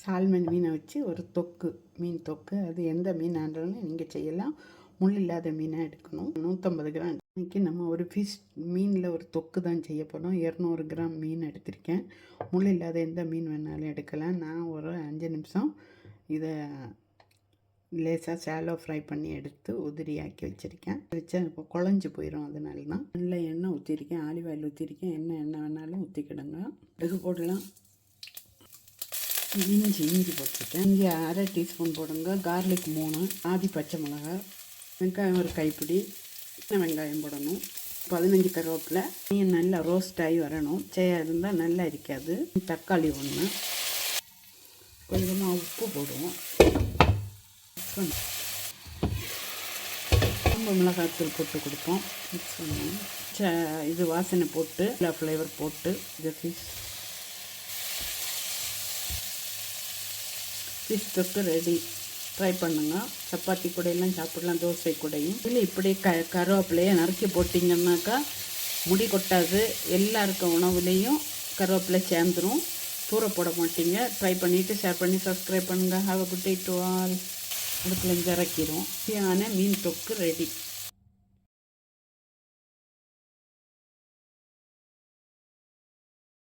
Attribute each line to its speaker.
Speaker 1: Salmon மீனை வச்சு ஒரு தொக்கு மீன் தொக்கு. அது எந்த மீன் ஆனாலும் நீங்கள் செய்யலாம். முள் இல்லாத மீனாக எடுக்கணும். நூற்றம்பது கிராம் இன்றைக்கி நம்ம ஒரு ஃபிஷ் மீனில் ஒரு தொக்கு தான் செய்ய போகிறோம் இரநூறு கிராம் மீன் எடுத்திருக்கேன். முள் இல்லாத எந்த மீன் வேணாலும் எடுக்கலாம். நான் ஒரு அஞ்சு நிமிஷம் இதை லேசாக சேலோ ஃப்ரை பண்ணி எடுத்து உதிரியாக்கி வச்சுருக்கேன். வச்சா இப்போ குழஞ்சி போயிடும் அதனால தான் நல்ல எண்ணெய் ஊற்றிருக்கேன் ஆலிவ் ஆயில் ஊற்றிருக்கேன் என்ன எண்ணெய் வேணாலும் ஊற்றிக்கிடுங்க இது போடலாம். இஞ்சி இஞ்சி போட்டிருக்கேன். இஞ்சி அரை டீஸ்பூன் போடுங்க. கார்லிக் மூணு ஆதி பச்சை மிளகாய் வெங்காயம் ஒரு கைப்பிடி சின்ன வெங்காயம் போடணும். பதினஞ்சு கருவேப்பிலை. மீன் நல்லா ரோஸ்ட் ஆகி வரணும். செய்யா இருந்தால் நல்லா இருக்காது. தக்காளி ஒன்று கொஞ்சமாக உப்பு போடுவோம். மிக்ஸ் பண்ணி. ரொம்ப மிளகாய்த்தூள் போட்டு கொடுப்போம். மிக்ஸ் பண்ணுவோம் இது வாசனை போட்டு எல்லா ஃப்ளேவர் போட்டு இதை ஃபிஷ் ஃபிஷ் தொக்கு ரெடி ட்ரை பண்ணுங்கள் சப்பாத்தி கூடையெல்லாம் சாப்பிடலாம் தோசை கூடையும். இல்லை இப்படி க கருவேப்பிலையை நறுக்கி போட்டிங்கன்னாக்கா முடி கொட்டாது. எல்லாருக்கும் உணவுலேயும் கருவேப்பிலை சேர்ந்துரும். தூர போட மாட்டீங்க. ட்ரை பண்ணிவிட்டு ஷேர் பண்ணி சப்ஸ்கிரைப் பண்ணுங்கள் have a good day to all அடுப்பில் இறக்கிடும் மீன் தொக்கு ரெடி